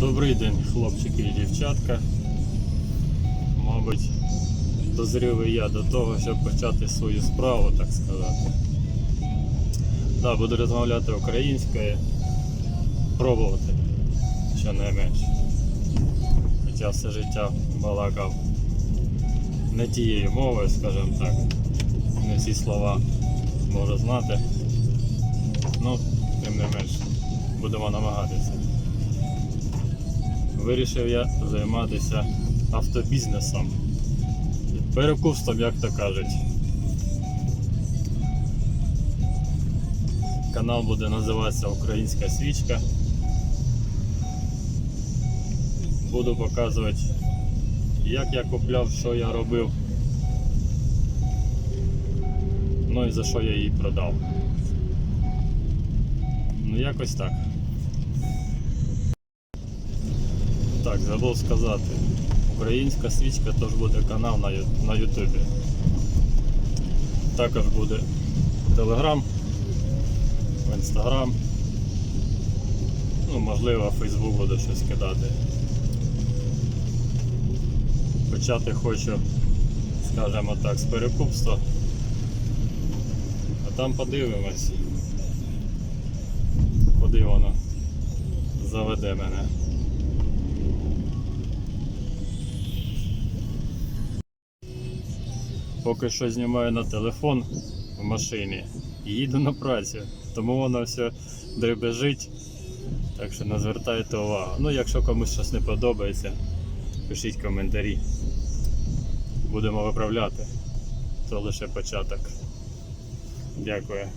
Добрий день, хлопчики і дівчатка. Мабуть, дозрів я до того, щоб почати свою справу, так сказати. Да, буду розмовляти українською, пробувати, щонайменше. Хоча все життя балакав не тією мовою, скажімо так. Не всі слова можу знати. Ну, тим не менш, будемо намагатися. Вирішив я займатися автобізнесом. Перекупством, як то кажуть. Канал буде називатися Українська свічка. Буду показувати, як я купляв, що я робив. Ну і за що я її продав. Ну якось так. Так, забув сказати. Українська свічка теж буде канал на, Ютубі. Також буде Телеграм, в Інстаграм. Ну, можливо, Фейсбук буду щось кидати. Почати хочу, скажімо так, з перекупства. А там подивимось, куди воно заведе мене. Поки що знімаю на телефон в машині і їду на працю, тому воно все дребежить. Так що не звертайте увагу. Ну, якщо комусь щось не подобається, пишіть коментарі. Будемо виправляти. Це лише початок. Дякую.